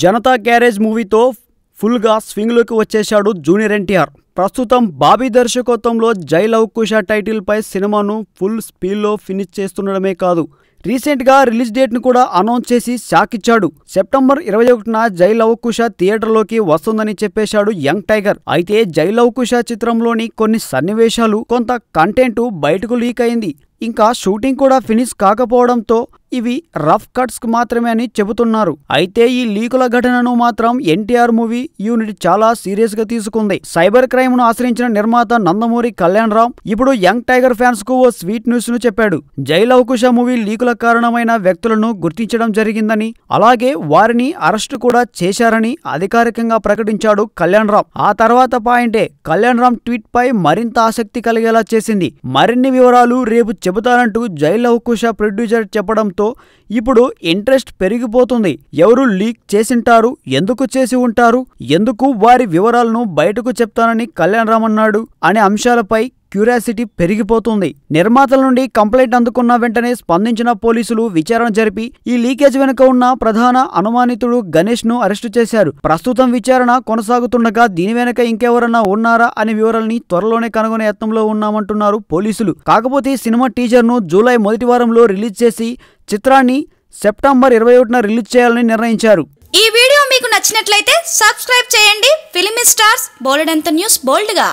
Janata garage మూవీతో ఫుల్గా స్వింగ్లోకి వచ్చేశాడు జూనియర్ ఎన్టీఆర్. ప్రస్తుతం బాబీ దర్శకత్వంలో జై లవ్ కుష టైటిల్పై సినిమాను ఫుల్ స్పీడ్లో ఫినిష్ చేస్తుండడమే కాదు రీసెంట్గా రిలీజ్ డేట్ను కూడా అనౌన్స్ చేసి షాక్ ఇచ్చాడు. సెప్టెంబర్ ఇరవై ఒకటిన జై లవ్ కుష థియేటర్లోకి వస్తుందని చెప్పేశాడు యంగ్ టైగర్. అయితే జై లవ్ కుష చిత్రంలోని కొన్ని సన్నివేశాలు కొంత కంటెంట్ బయటకు లీక్ అయింది. ఇంకా షూటింగ్ కూడా ఫినిష్ కాకపోవడంతో ఇవి రఫ్ కట్స్ మాత్రమే అని చెబుతున్నారు. అయితే ఈ లీకుల ఘటనను మాత్రం ఎన్టీఆర్ మూవీ యూనిట్ చాలా సీరియస్గా తీసుకుంది. సైబర్ క్రైమ్ను ఆశ్రయించిన నిర్మాత నందమూరి కళ్యాణ్ రామ్ ఇప్పుడు యంగ్ టైగర్ ఫ్యాన్స్కు ఓ స్వీట్ న్యూస్ను చెప్పాడు. జైలవకుశ మూవీ లీకుల కారణమైన వ్యక్తులను గుర్తించడం జరిగిందని అలాగే వారిని అరెస్టు కూడా చేశారని అధికారికంగా ప్రకటించాడు కళ్యాణ్ రామ్ ఆ తర్వాత పాయింటే కళ్యాణ్ రామ్ ట్వీట్ పై మరింత ఆసక్తి కలిగేలా చేసింది. మరిన్ని వివరాలు రేపు చెబుతారంటూ జైలవకుశ ప్రొడ్యూసర్ చెప్పడంతో ఇప్పుడు ఇంట్రెస్ట్ పెరిగిపోతుంది. ఎవరు లీక్ చేసింటారు? ఎందుకు చేసి ఉంటారు? ఎందుకు వారి వివరాలను బయటకు చెప్తానని కళ్యాణ్ రామ్ అన్నాడు అనే అంశాలపై క్యూరియాసిటీ పెరిగిపోతుంది. నిర్మాతల నుండి కంప్లైంట్ అందుకున్న వెంటనే స్పందించిన పోలీసులు విచారణ జరిపి ఈ లీకేజ్ వెనుక ఉన్న ప్రధాన అనుమానితుడు గణేష్ను అరెస్టు చేశారు. ప్రస్తుతం విచారణ కొనసాగుతుండగా దీని వెనుక ఇంకెవరన్నా ఉన్నారా అనే వివరాలని త్వరలోనే కనుగొనే యత్నంలో ఉన్నామంటున్నారు పోలీసులు. కాకపోతే సినిమా టీజర్ను జూలై మొదటి వారంలో రిలీజ్ చేసి చిత్రాన్ని సెప్టెంబర్ ఇరవై ఒకటిన రిలీజ్ చేయాలని నిర్ణయించారు. ఈ వీడియో మీకు నచ్చినట్లయితే సబ్స్క్రైబ్ చేయండి. ఫిలిమి స్టార్స్ బోలెడంత న్యూస్ బోల్డ్గా.